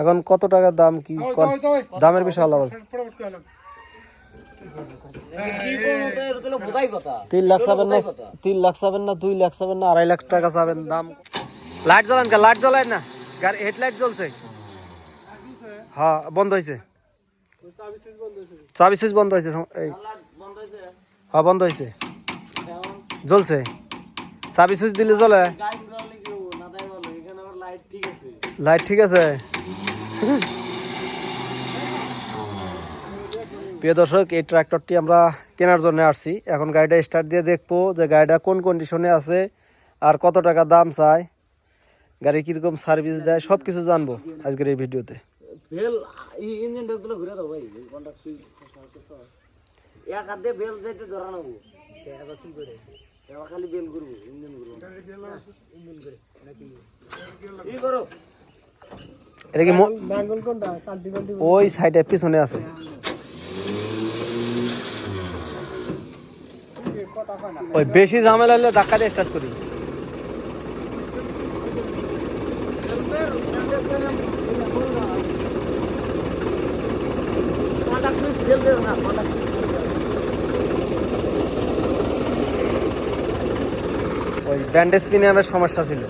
এখন কত টাকা দাম কি দামের বিষয় আলাদা। তিন লাখ চাবেন না তিন লাখ চাবেন না দুই লাখ চাবেন না আড়াই লাখ টাকা চাবেন দাম। লাইট জ্বালান কা লাইট জ্বলায় না? গাড়ি হেডলাইট জ্বলছে? হ্যাঁ বন্ধ হয়েছে চাবি সুইচ বন্ধ হয়েছে এই। হ্যাঁ বন্ধ হয়েছে জ্বলছে। চাবি সুইচ দিলে জ্বলে। লাইট ঠিক আছে? প্রিয় দর্শক, এই ট্রাক্টরটি আমরা কেনার জন্য আসছি। এখন গাড়িটা স্টার্ট দিয়ে দেখব যে গাড়িটা কোন কন্ডিশনে আছে আর কত টাকা দাম চায়। গাড়ি কীরকম সার্ভিস দেয় সব কিছু জানব আজকের এই ভিডিওতে। খালি বেল করব ইঞ্জিন করব এটা কি ওই সাইডে পিছনে আছে। ওই বেশি ঝামেলা হলে ধাক্কা দিয়ে স্টার্ট করি। ওই ব্যান্ডেজ প্রিমিয়ামের সমস্যা ছিল।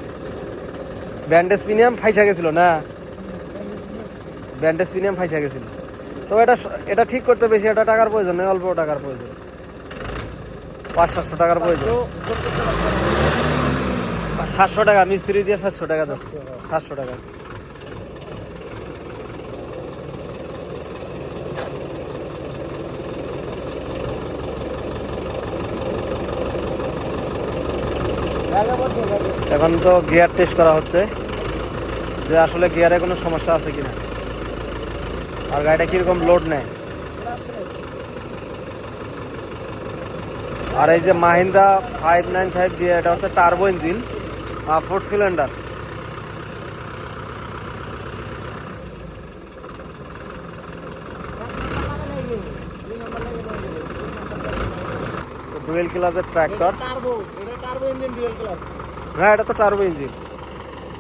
ব্যান্ডেজ প্রিমিয়াম ফাইসা গেছিল না? ব্যান্ডেজ প্রিমিয়াম ফাইসা গেছিল। তো এটা এটা ঠিক করতে বেশি একটা টাকার প্রয়োজন নয়, অল্প টাকার প্রয়োজন। পাঁচ, সাতশো টাকার প্রয়োজন। সাতশো টাকা, মিস্ত্রি দিয়ে সাতশো টাকা দাও সাতশো টাকা। এখন তো গিয়ার টেস্ট করা হচ্ছে। যে আসলে গিয়ারে কোনো সমস্যা আছে কিনা? আর গাড়িটা কীরকম লোড নেয়? আর এই যে মাহিন্দা ফাইভ নাইন ফাইভ দিয়ে এটা হচ্ছে turbo engine four cylinder dual ক্লাসের ট্র্যাক্টর টার্বো এটা টার্বো ইঞ্জিন হ্যাঁ এটা তো টার্বো ইঞ্জিন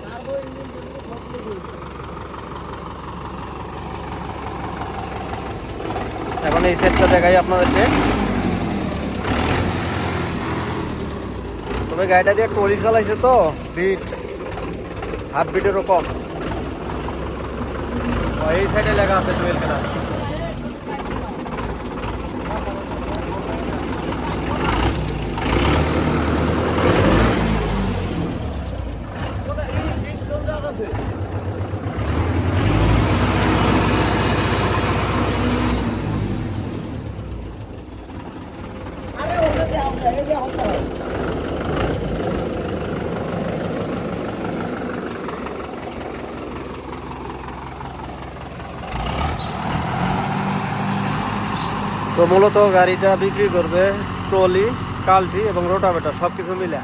টার্বো ইঞ্জিন এখন এই সেটটা দেখাই আপনাদেরকে। তবে গাড়িটা দিয়ে ট্রলি চালাইছে তো বিট হাফ বিটেরও কম। এই সাইডে লেখা আছে টুয়েলভ ক্লাস মূলত গাড়িটা বিক্রি করবে ট্রলি কালটি এবং রোটাভেটার সব কিছু মিলে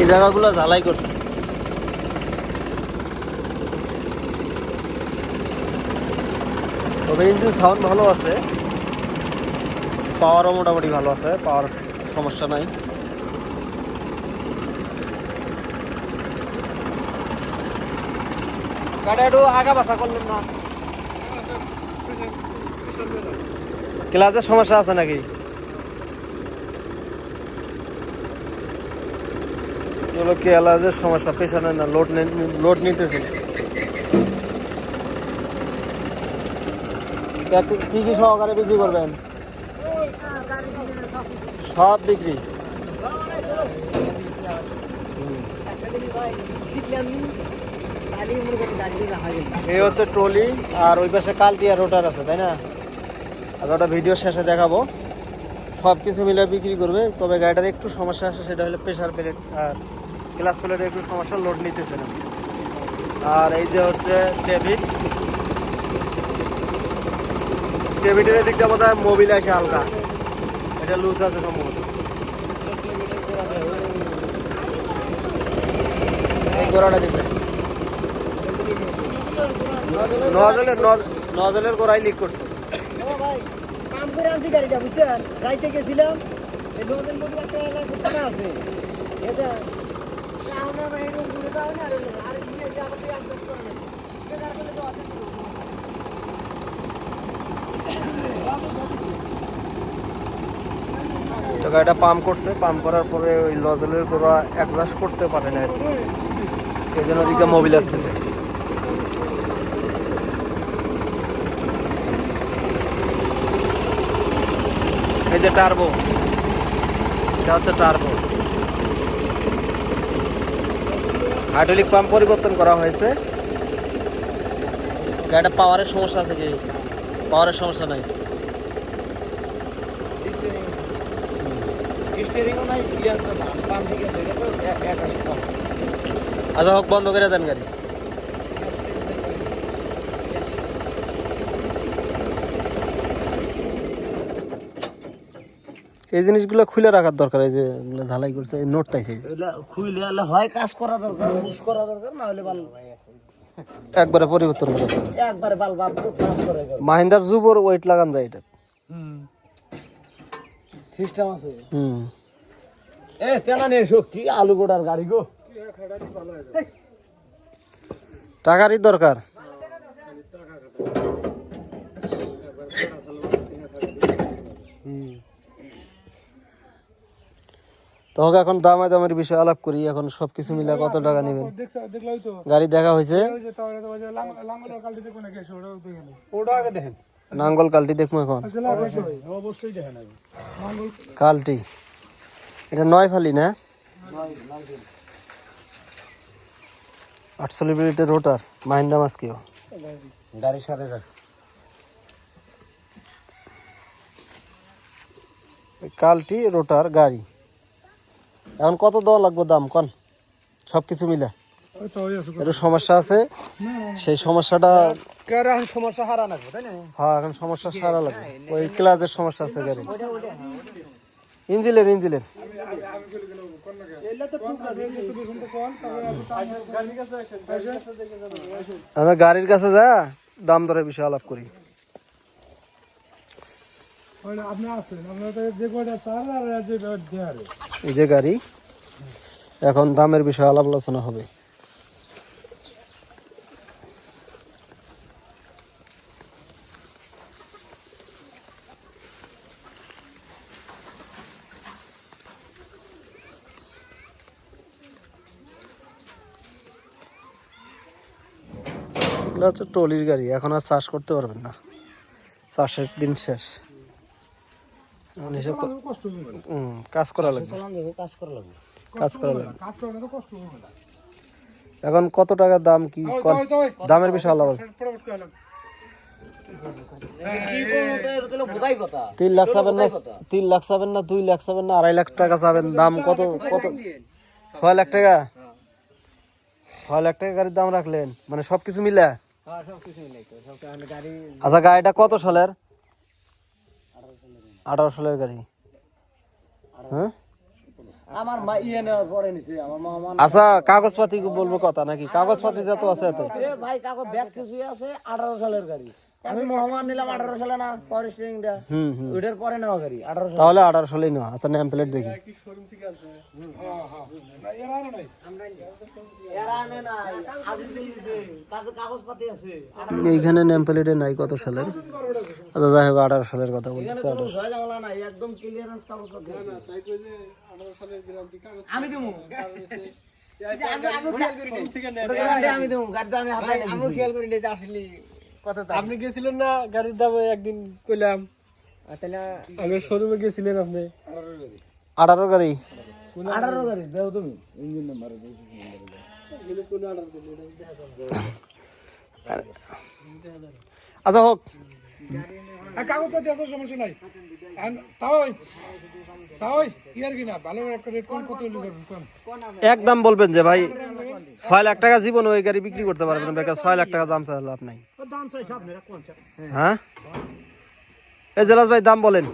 এই জায়গাগুলো ঝালাই করছে। তবে ইঞ্জিন সাউন্ড ভালো আছে। পাওয়ারও মোটামুটি ভালো আছে পাওয়ার সমস্যা নাই। গাড়ি একটু আগা বাসা করলেন না? ক্লাসের সমস্যা আছে নাকি? হলো কি এলাজের সমস্যা, পেছনে না লোড লোড নিতেছে? কি- কি সহকারে বিক্রি করবেন? সব বিক্রি? এই হচ্ছে ট্রলি, আর ওই পাশে কালটি আর রোটার আছে, তাই না? আর ওটা ভিডিও শেষে দেখাবো। সব কিছু মিলে বিক্রি করবে, তবে গাড়িটার একটু সমস্যা আছে, সেটা হলো প্রেশার প্লেট আর ক্লাস প্লেটে একটু সমস্যা লোড নিতেছে না। আর এই যে হচ্ছে ডেবিট ডেবিটের দিক দিয়ে বোধ হয় মোবিল আছে হালকা। এটা লুজ আছে সম্ভবত। এই গোড়াটা নজলের নজলের গোড়ায় লিক করছে। রাইতে গেছিলাম গাড়িটা পাম্প করছে, পাম্প করার পরে ওই নজলের গোড়া অ্যাডজাস্ট করতে পারে না এই জন্য ওদিকে মোবিল আসতেছে। এই যে টার্বো এটা হচ্ছে টার্বো হাইড্রোলিক পাম্প পরিবর্তন করা হয়েছে। গাড়িটা পাওয়ারের সমস্যা আছে কি? পাওয়ারের সমস্যা নাই। আচ্ছা হোক বন্ধ করে দেন গাড়ি। এই জিনিসগুলো খুলে রাখার দরকার এই যে এগুলো ঝালাই করছে এই নোট এগুলা খুইলে হলে হয় কাজ করা দরকার পুশ করা দরকার না হলে বাল একবারে পরিবর্তন করা একবারে বাল কাজ করে মাহিন্দার জুবর ওয়েট লাগান যায় এটা। হুম। সিস্টেম আছে। হুম। এ তেনা নিয়ে শক্তি আলু গোড়ার গাড়ি গো। টাকারই দরকার। হোক এখন দামে দামের বিষয়ে আলাপ করি এখন সবকিছু মিলে কত টাকা নেবেন? দেখলাই গাড়ি দেখা হয়েছে। নাঙ্গল কালটি দেখব এখন। লাঙ্গল কালটি। এটা নয় ফালি না? আটশো লিটার রোটার মাহিন্দা মাস্কিও। গাড়ির সাথে যাক। কালটি রোটার গাড়ি। এখন কত দেওয়া লাগবে দাম? কন। সব কিছু মিলে একটু সমস্যা আছে? সেই সমস্যাটা সমস্যা হারা হ্যাঁ এখন সমস্যা সারা লাগবে। ওই ক্লাসের সমস্যা আছে গাড়ি ইঞ্জিলের ইঞ্জিলের আমরা গাড়ির কাছে যা দাম দরের বিষয়ে আলাপ করি ওইটা আপনি আসেন আপনার তো যে কয়টা চার আর যে দেয়ারে যে গাড়ি, এখন দামের বিষয়ে আলাপ আলোচনা হবে। এগুলো টলির গাড়ি, এখন আর চাষ করতে পারবেন না। চাষের দিন শেষ। এখন এসব কষ্ট হবে হুম, কাজ করা লাগবে। কাজ করা লাগবে। কাজ করা লাগবে। কাজ করে কষ্ট হবে না। এখন কত টাকা দাম কি দামের বিষয় কথা। তিন লাখ চাবেন না তিন লাখ চাবেন না দুই লাখ চাবেন না আড়াই লাখ টাকা চাবেন। দাম কত কত ছয় লাখ টাকা? ছয় লাখ টাকা গাড়ির দাম রাখলেন। মানে সবকিছু মিলে? হ্যাঁ আচ্ছা গাড়িটা কত সালের? আঠারো সালের গাড়ি। হ্যাঁ? আমার মা ইয়ে নেওয়ার পরে নিছে আমার মা আমার আচ্ছা কাগজপাতি বলব কথা নাকি? কাগজপাতি যত আছে এত। ভাই কাগজ ব্যাগ কিছুই আছে আঠারো সালের গাড়ি। আমি মহামান নিলাম আঠারো সালে না পাওয়ার স্টিয়ারিংটা হুম হুম। ওইটার পরে নেওয়া গাড়ি আঠারো তাহলে আঠারো সালেই নেওয়া। আচ্ছা নেম প্লেট দেখি। কাগজপাতি আছে। এইখানে নেম প্লেটে নাই কত সালের? আচ্ছা যাই হোক আঠারো সালের কথা বলছি একদম ক্লিয়ারেন্স আমি দেবো। আমি দেবো গাড়িতে আমি হাতে আমি খেয়াল করি নাই আসলে কথা আপনি গেছিলেন না গাড়ির দামে একদিন কইলাম? তাহলে আমি শোরুমে গেছিলেন আপনি? আঠারো গাড়ি। আঠারো গাড়ি? দেও তুমি। ইঞ্জিন নাম্বার আচ্ছা হোক। কাগজপত্র এত সমস্যা নাই। একদম বলবেন যে ভাই ছয় লাখ টাকা জীবন ওই গাড়ি বিক্রি করতে পারবেন বেকার ছয় লাখ টাকা দাম চাইলে লাভ নাই। দাম চাইছে হ্যাঁ? এ জেলাস ভাই দাম বলেন।